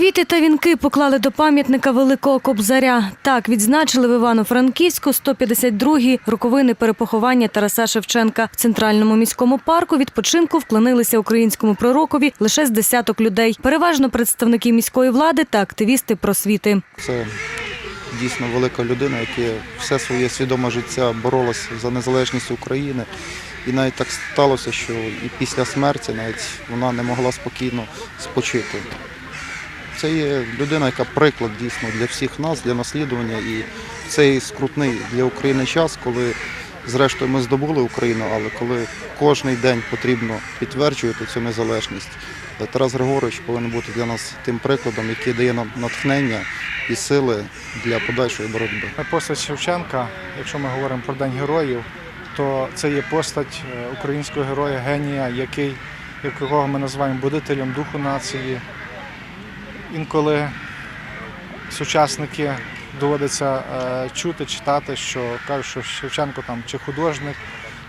Квіти та вінки поклали до пам'ятника Великого Кобзаря. Так відзначили в Івано-Франківську 152-гі роковини перепоховання Тараса Шевченка. В центральному міському парку відпочинку вклонилися українському пророкові лише з десяток людей. Переважно представники міської влади та активісти просвіти. Це дійсно велика людина, яка все своє свідоме життя боролася за незалежність України. І навіть так сталося, що і після смерті навіть вона не могла спокійно спочити. Це є людина, яка приклад дійсно для всіх нас, для наслідування. І цей скрутний для України час, коли зрештою ми здобули Україну, але коли кожен день потрібно підтверджувати цю незалежність, Тарас Григорович повинен бути для нас тим прикладом, який дає нам натхнення і сили для подальшої боротьби. Постать Шевченка, якщо ми говоримо про День героїв, то це є постать е, українського героя, генія, який, якого ми називаємо будителем духу нації. Інколи сучасники доводиться е, чути, читати, що кажуть, що Шевченко там чи художник,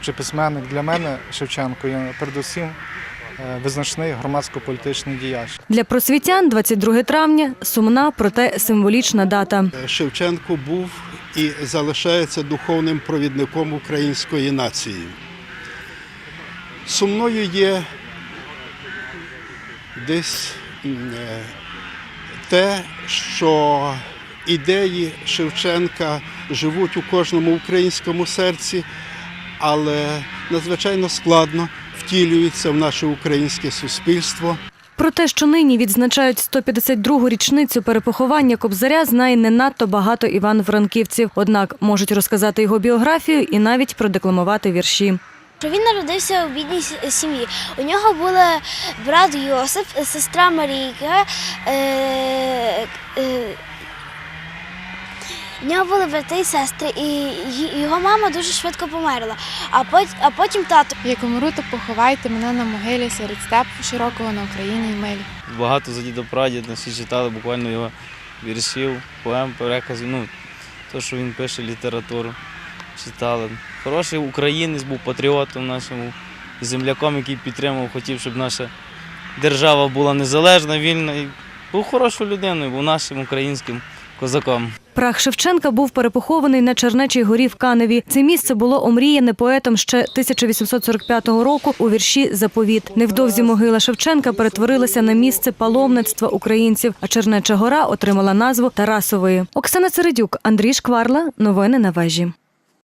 чи письменник. Для мене Шевченко є передусім е, визначний громадсько-політичний діяч. Для просвітян 22 травня сумна, проте символічна дата. Шевченко був і залишається духовним провідником української нації. Сумною є десь е, те, що ідеї Шевченка живуть у кожному українському серці, але надзвичайно складно втілюються в наше українське суспільство. Про те, що нині відзначають 152-гу річницю перепоховання Кобзаря, знає не надто багато івано-франківців. Однак можуть розказати його біографію і навіть продекламувати вірші. Що Він народився у бідній сім'ї. У нього були брат Йосип, сестра Марійка. Е, е, в нього були брати і сестри, і його мама дуже швидко померла. А потім, а потім тато. Як умру, то поховайте мене на могилі серед степу широкого на Україні й милі. Багато за діда прадіда всі читали буквально його віршів, поем, переказів. Ну, то, що він пише літературу, читали. Хороший українець був патріотом нашим, земляком, який підтримував, хотів, щоб наша держава була незалежна, вільна. І був хорошою людиною, був нашим українським козаком. Прах Шевченка був перепохований на Чернечій горі в Каневі. Це місце було омріяне поетом ще 1845 року у вірші Заповіт. Невдовзі могила Шевченка перетворилася на місце паломництва українців, а Чернеча гора отримала назву Тарасової. Оксана Середюк, Андрій Шкварла. Новини на вежі.